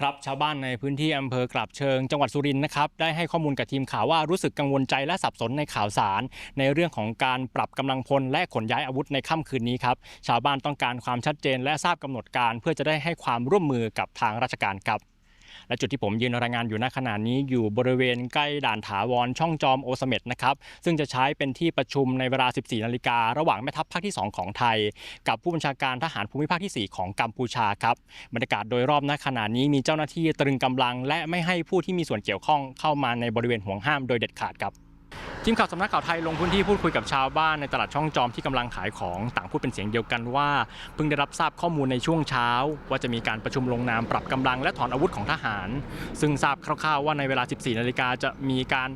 ครับชาวบ้านในพื้นที่อำเภอกลับเชิงจังหวัดสุรินทร์นะครับได้ให้ข้อมูลกับทีมข่าวว่ารู้สึกกังวลใจและสับสนในข่าวสาร ในเรื่องของการปรับกำลังพลและขนย้ายอาวุธในค่ำคืนนี้ครับชาวบ้านต้องการความชัดเจนและทราบกำหนดการ เพื่อจะได้ให้ความร่วมมือกับทางราชการครับ และจุดที่ผมยืนรายงานอยู่ณขณะนี้อยู่บริเวณใกล้ด่านถาวรช่องจอมโอสเม็ดนะครับซึ่งจะใช้เป็นที่ประชุมในเวลา 14 นาฬิการะหว่างแม่ทัพภาคที่ 2 ของไทย กับผู้บัญชาการทหารภูมิภาคที่ 4 ของกัมพูชาครับบรรยากาศโดยรอบณขณะนี้มีเจ้าหน้าที่ตรึงกำลัง และไม่ให้ผู้ที่มีส่วนเกี่ยวข้องเข้ามาในบริเวณห่วงห้ามโดยเด็ดขาดครับ ทีมข่าวสำนักข่าวไทยลงพื้นที่พูดคุยกับชาวบ้านในตลาดช่องจอมที่กำลังขายของต่างพูดเป็นเสียงเดียวกันว่า เพิ่งได้รับทราบข้อมูลในช่วงเช้า ว่าจะมีการประชุมลงนามปรับกำลังและถอนอาวุธของทหาร ซึ่งทราบคร่าวๆว่าในเวลา 14 นาฬิกาจะมีการ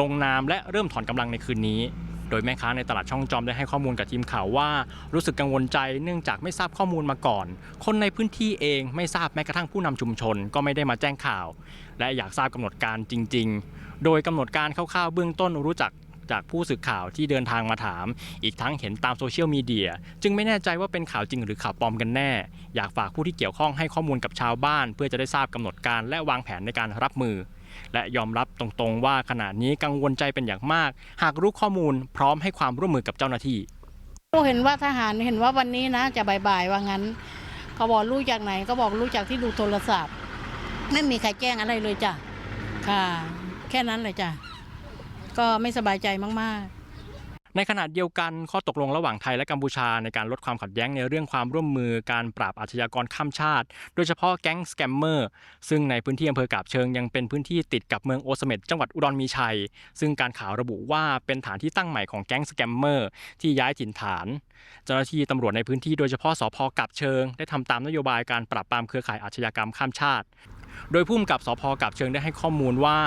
ลงนามและเริ่มถอนกำลังในคืนนี้ โดยแม่ค้าในตลาดช่องจอมได้ให้ข้อมูลกับทีมข่าวว่า รู้สึกกังวลใจเนื่องจากไม่ทราบข้อมูลมาก่อน คนในพื้นที่เองไม่ทราบแม้กระทั่งผู้นำชุมชนก็ไม่ได้มาแจ้งข่าว และอยากทราบกำหนดการจริง ๆ โดยกำหนดการคร่าวๆเบื้องต้นรู้จักจากผู้สื่อข่าวที่เดินทางมาถาม อีกทั้งเห็นตามโซเชียลมีเดียจึงไม่แน่ใจว่าเป็นข่าวจริงหรือข่าวปลอมกันแน่ อยากฝากผู้ที่เกี่ยวข้องให้ข้อมูลกับชาวบ้าน เพื่อจะได้ทราบกำหนดการและวางแผนในการรับมือ และยอมรับตรงๆว่าขณะนี้กังวลใจเป็นอย่างมาก หากรู้ข้อมูลพร้อมให้ความร่วมมือกับเจ้าหน้าที่รู้เห็นว่าทหารเห็นว่าวันนี้นะ จะบ่ายๆว่างั้นเขาบอกรู้จากไหนก็บอกรู้จากที่ดูโทรศัพท์ ไม่มีใครแจ้งอะไรเลยจ้ะค่ะ แค่นั้นเลยจ้ะก็ไม่สบายใจมากๆ ในขณะเดียวกันข้อตกลงระหว่างไทยและกัมพูชาในการลดความขัดแย้งในเรื่องความร่วมมือการปราบอาชญากรข้ามชาติ โดยเฉพาะแก๊งสแกมเมอร์ซึ่งในพื้นที่อำเภอกาบเชิงยังเป็นพื้นที่ติดกับเมืองโอสเมดจังหวัดอุดรมีชัย ซึ่งการข่าวระบุว่าเป็นฐานที่ตั้งใหม่ของแก๊งสแกมเมอร์ที่ย้ายถิ่นฐาน เจ้าหน้าที่ตำรวจในพื้นที่โดยเฉพาะสพกับเชิง ได้ทำตามนโยบายการปราบปรามเครือข่ายอาชญากรรมข้ามชาติ โดยผู้กำกับสพกับเชิงได้ให้ข้อมูลว่า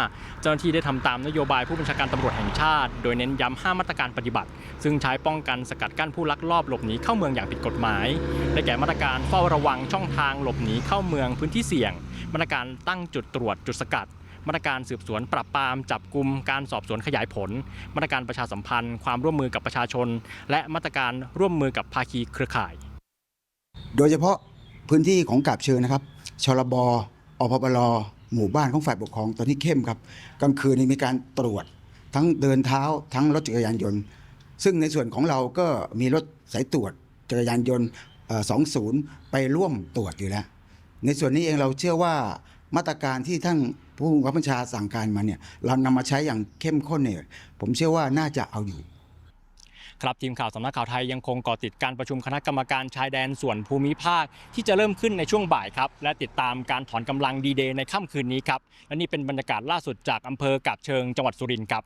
เจ้าหน้าที่ได้ทำตามนโยบายผู้บัญชาการตำรวจแห่งชาติ โดยเน้นย้ำห้ามาตรการปฏิบัติ ซึ่งใช้ป้องกันสกัดกั้นผู้ลักลอบหลบหนีเข้าเมืองอย่างผิดกฎหมาย ได้แก่มาตรการเฝ้าระวังช่องทางหลบหนีเข้าเมืองพื้นที่เสี่ยง มาตรการตั้งจุดตรวจจุดสกัดมาตรการสืบสวนปรับปรามจับกลุ่มการสอบสวนขยายผล มาตรการประชาสัมพันธ์ ความร่วมมือกับประชาชน และมาตรการร่วมมือกับภาคีเครือข่าย โดยเฉพาะพื้นที่ของกาบเชิงนะครับชลบ อพปลหมู่บ้านของฝ่ายปกครองตอนนี้เข้มครับกลางคืนนี้มีการตรวจทั้งเดินเท้าทั้งรถจักรยานยนต์ ซึ่งในส่วนของเราก็มีรถสายตรวจจักรยานยนต์เอ่อ20ไปร่วมตรวจอยู่แล้ว ในส่วนนี้เองเราเชื่อว่ามาตรการที่ท่านผู้บังคับบัญชาสั่งการมาเนี่ยเรานำมาใช้อย่างเข้มข้นเนี่ยผมเชื่อว่าน่าจะเอาอยู่ ครับทีมข่าวสำนักข่าวไทยยังคงเกาะติดการประชุมคณะกรรมการชายแดนส่วนภูมิภาค ที่จะเริ่มขึ้นในช่วงบ่ายครับและติดตามการถอนกำลังดีเดย์ในค่ำคืนนี้ครับและนี่เป็นบรรยากาศล่าสุดจากอำเภอกาบเชิงจังหวัดสุรินทร์ครับ